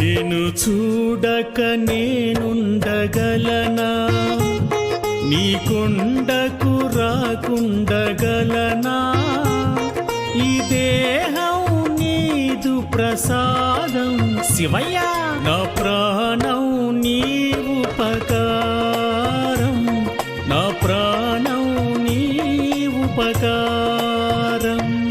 చూడక నేనుండగలనా? నీ కొండకు రాకుండగలనా? ఈ దేహం నీదు ప్రసాదం. శివయ్య! నా ప్రాణం నీ ఉపకారం నా ప్రాణం నీ ఉపకారం